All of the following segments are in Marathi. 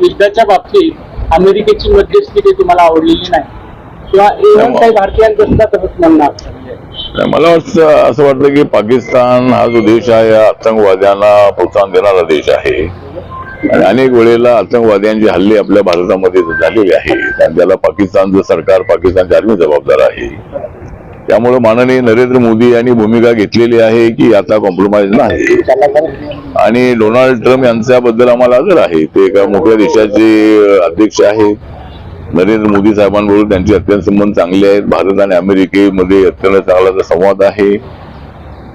युद्धाच्या बाबतीत अमेरिकेची मध्यस्थी काही तुम्हाला आवडलेली नाही. किंवा इव्हन काही भारतीयांचं सुद्धा तसंच म्हणणं असतं. नाही, मला वाटतं असं वाटतं की पाकिस्तान हा जो देश आहे हा आतंकवाद्यांना प्रोत्साहन देणारा देश आहे. आणि अनेक वेळेला आतंकवाद्यांचे हल्ले आपल्या भारतामध्ये झालेले आहेत आणि त्याला पाकिस्तानचं सरकार पाकिस्तानची आर्मी जबाबदार आहे. त्यामुळे माननीय नरेंद्र मोदी यांनी भूमिका घेतलेली आहे की आता कॉम्प्रोमाइज नाही. आणि डोनाल्ड ट्रम्प यांच्याबद्दल आम्हाला आदर आहे. ते एका मोठ्या देशाचे अध्यक्ष आहेत नरेंद्र मोदी साहेबांबरोबर त्यांचे अत्यंत संबंध चांगले आहेत. भारत आणि अमेरिकेमध्ये अत्यंत चांगला संवाद आहे.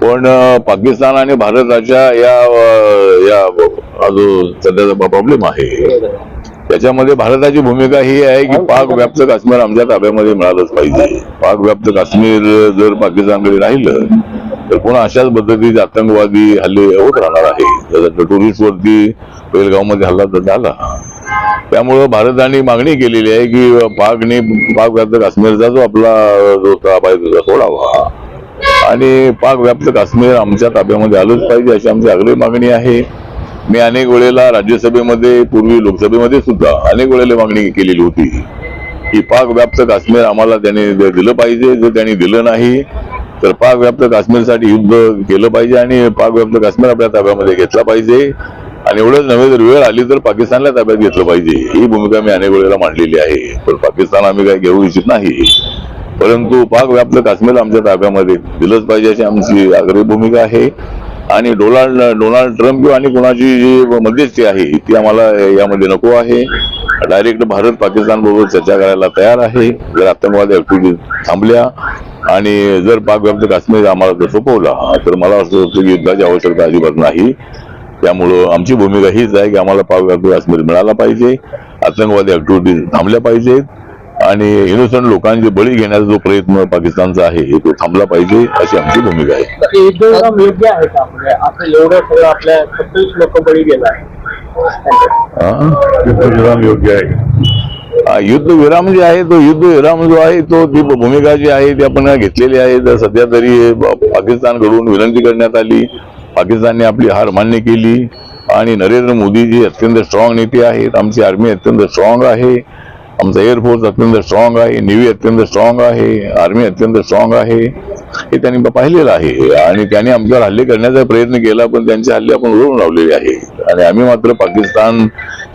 पण पाकिस्तान आणि भारताच्या या या जो सध्याचा प्रॉब्लेम आहे. त्याच्यामध्ये भारताची भूमिका ही आहे की पाक व्याप्त काश्मीर आमच्या ताब्यामध्ये मिळालंच पाहिजे. पाक व्याप्त काश्मीर जर पाकिस्तानकडे राहिलं तर पुन्हा अशाच पद्धतीचे आतंकवादी हल्ले होत राहणार आहे. जसं टुरिस्ट वरती पेलगावमध्ये हल्ला तर झाला. त्यामुळं भारताने मागणी केलेली आहे की पाकने पाक व्याप्त काश्मीरचा जो आपला जो ताबा आहे तो सोडावा. आणि पाक व्याप्त काश्मीर आमच्या ताब्यामध्ये आलंच पाहिजे अशी आमची आग्रही मागणी आहे. मी अनेक वेळेला राज्यसभेमध्ये पूर्वी लोकसभेमध्ये सुद्धा अनेक वेळेला मागणी केलेली होती. की पाक व्याप्त काश्मीर आम्हाला त्याने दिलं पाहिजे. जर त्यांनी दिलं नाही तर पाक व्याप्त काश्मीरसाठी युद्ध केलं पाहिजे आणि पाक व्याप्त काश्मीर आपल्या ताब्यामध्ये घेतला पाहिजे. आणि एवढंच नव्हे जर वेळ आली तर पाकिस्तानला ताब्यात घेतलं पाहिजे. ही भूमिका मी अनेक वेळेला मांडलेली आहे. पण पाकिस्तान आम्ही काही घेऊ इच्छित नाही. परंतु पाक व्याप्त काश्मीर आमच्या ताब्यामध्ये दिलंच पाहिजे अशी आमची आग्रही भूमिका आहे. आणि डोनाल्ड डोनाल्ड ट्रम्प किंवा आणि कोणाची जी मध्यस्थी आहे ती आम्हाला यामध्ये नको आहे. डायरेक्ट भारत पाकिस्तान बरोबर चर्चा करायला तयार आहे. जर आतंकवादी ऍक्टिव्हिटी थांबल्या आणि जर पाक व्याप्त काश्मीर आम्हाला जर सोपवला तर मला असं वाटतं की युद्धाची आवश्यकता अजिबात नाही. त्यामुळं आमची भूमिका हीच आहे की आम्हाला पाक व्याप्त काश्मीर मिळाला पाहिजे आतंकवादी ऍक्टिव्हिटीज थांबल्या पाहिजेत. आणि इनोसंट लोकांचे बळी घेण्याचा जो प्रयत्न पाकिस्तानचा आहे तो थांबला पाहिजे अशी आमची भूमिका आहे. योग्य आहे का असं एवढं सगळं आपल्या सत्तावीस लोक बळी गेला? युद्धविराम योग्य आहे. हा, युद्धविराम जे आहे तो युद्धविराम जो आहे तो ती भूमिका जी आहे ती आपण घेतलेली आहे. तर सध्या तरी पाकिस्तानकडून विनंती करण्यात आली पाकिस्तानने आपली हार मान्य केली आणि नरेंद्र मोदीजी अत्यंत स्ट्रॉंग नेते आहेत. आमची आर्मी अत्यंत स्ट्रॉंग आहे. आमचा एअरफोर्स अत्यंत स्ट्रॉंग आहे नेव्ही अत्यंत स्ट्रॉंग आहे आर्मी अत्यंत स्ट्रॉंग आहे. हे त्यांनी पाहिलेलं आहे. आणि त्यांनी आमच्यावर हल्ले करण्याचा प्रयत्न केला पण त्यांचे हल्ले आपण उडवून लावलेले आहे. आणि आम्ही मात्र पाकिस्तान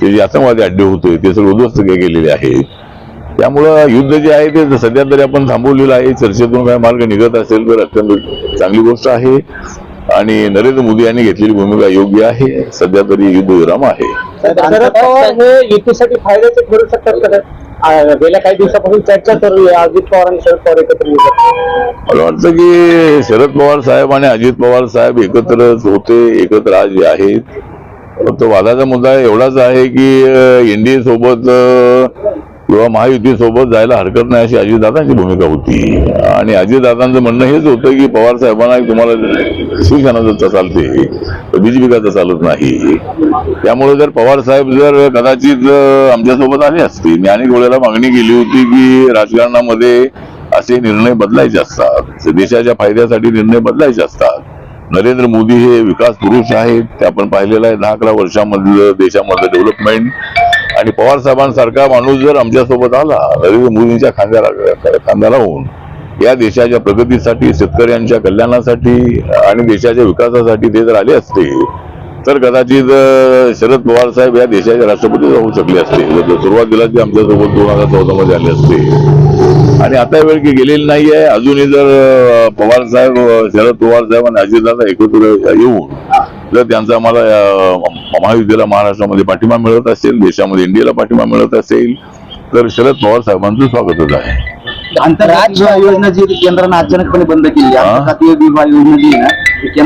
जे जे आतंकवादी अड्डे होते ते सगळे उद्ध्वस्त के- केलेले आहे. त्यामुळं युद्ध जे आहे ते सध्या तरी आपण थांबवलेलं आहे. चर्चेतून काय मार्ग निघत असेल तर अत्यंत चांगली गोष्ट आहे. आणि नरेंद्र मोदी यांनी घेतलेली भूमिका योग्य आहे. सध्या तरी युद्धविराम आहे. शरद पवार हे युतीसाठी फायद्याचे ठरू शकतात गेल्या काही दिवसापासून चर्चा चालू आहे. अजित पवार आणि शरद पवार एकत्र येऊ शकतात. मला वाटतं की शरद पवार साहेब आणि अजित पवार साहेब एकत्रच होते एकत्र आज आहेत. फक्त वादाचा मुद्दा एवढाच आहे की एनडीए सोबत किंवा महायुतीसोबत जायला हरकत नाही अशी अजितदादांची भूमिका होती. आणि अजितदादांचं म्हणणं हेच होतं की पवार साहेबांना तुम्हाला शिवसेना जर चालते तर बीजेपी का चालत नाही. त्यामुळे जर पवार साहेब जर कदाचित आमच्यासोबत आले असते. मी अनेक वेळेला मागणी केली होती की राजकारणामध्ये असे निर्णय बदलायचे असतात. देशाच्या फायद्यासाठी निर्णय बदलायचे असतात. नरेंद्र मोदी हे विकास पुरुष आहेत. ते आपण पाहिलेलं आहे दहा अकरा वर्षामधलं देशामधलं डेव्हलपमेंट आणि पवार साहेबांसारखा माणूस जर आमच्यासोबत आला नरेंद्र मोदींच्या खांद्याला खांद्याला होऊन या देशाच्या प्रगतीसाठी शेतकऱ्यांच्या कल्याणासाठी आणि देशाच्या विकासासाठी ते जर आले असते तर कदाचित शरद पवार साहेब या देशाचे राष्ट्रपती होऊ शकले असते. सुरुवातीला ते आमच्यासोबत दोन हजार चौदा मध्ये आले असते. आणि आता वेळ की गेलेली नाही आहे अजूनही जर पवार साहेब शरद पवार साहेब आणि अजितदादा एकत्र येऊन जर त्यांचा आम्हाला महायुतीला महाराष्ट्रामध्ये पाठिंबा मिळत असेल देशामध्ये इंडियाला पाठिंबा मिळत असेल तर शरद पवार साहेबांचं स्वागतच आहे आंतरराज्य योजना जी केंद्रानं अचानकपणे बंद केली? आंतरराष्ट्रीय योजना जी आहे